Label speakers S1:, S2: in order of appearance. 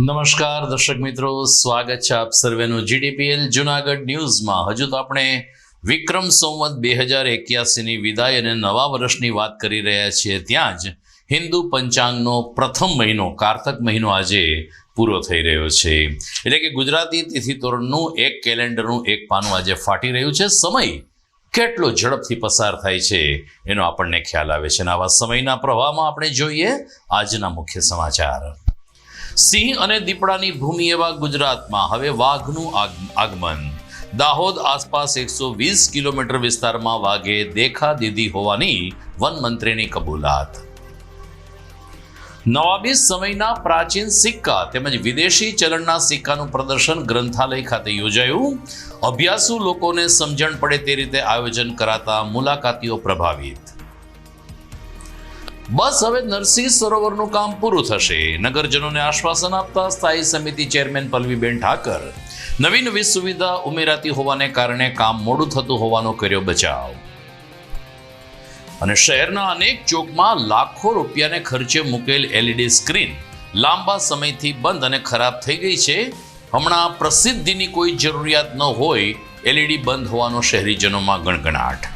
S1: નમસ્કાર, દર્શક મિત્રો. સ્વાગત છે આપ સર્વેનું જીડીપીએલ જુનાગઢ ન્યૂઝમાં. હજુ તો આપણે વિક્રમ સંવત બે હજાર એક્યાસીની વિદાય અને નવા વર્ષની વાત કરી રહ્યા છીએ. ત્યાં જ હિન્દુ પંચાંગનો પ્રથમ મહિનો, કારતક મહિનો આજે પૂરો થઈ રહ્યો છે. એટલે કે ગુજરાતી તિથિ તોરણનું એક કેલેન્ડરનું એક પાનું આજે ફાટી રહ્યું છે. સમય કેટલો ઝડપથી પસાર થાય છે એનો આપણને ખ્યાલ આવે છે. અને આવા સમયના પ્રવાહમાં આપણે જોઈએ આજના મુખ્ય સમાચાર. સિંહ અને દીપડાની ભૂમિ એવા ગુજરાતમાં. હવે વાઘનું આગમન. દાહોદ આસપાસ એકસો વીસ કિલોમીટર વિસ્તારમાં વાઘે દેખા દીધી હોવાની વન મંત્રીની કબૂલાત. નવાબી સમયના પ્રાચીન સિક્કા તેમજ વિદેશી ચલણના સિક્કાનું પ્રદર્શન ગ્રંથાલય ખાતે યોજાયું. અભ્યાસુ લોકોને સમજણ પડે તે રીતે આયોજન કરાતા મુલાકાતીઓ પ્રભાવિત. બસ હવે નરસિંહ સરોવરનું કામ પૂરું થશે. નગરજનોને આશ્વાસન આપતા સ્થાયી સમિતિ ચેરમેન પલવીબેન ઠાકર નવી નવી સુવિધા ઉમેરાતી હોવાને કારણે કામ મોડું થતું હોવાનો કર્યો બચાવ. અને શહેરના અનેક ચોકમાં લાખો રૂપિયાને ખર્ચે મૂકેલ એલઈડી સ્ક્રીન લાંબા સમયથી બંધ અને ખરાબ થઈ ગઈ છે. હમણાં પ્રસિદ્ધિની કોઈ જરૂરિયાત ન હોય, એલઈડી બંધ હોવાનો શહેરીજનોમાં ગણગણાટ.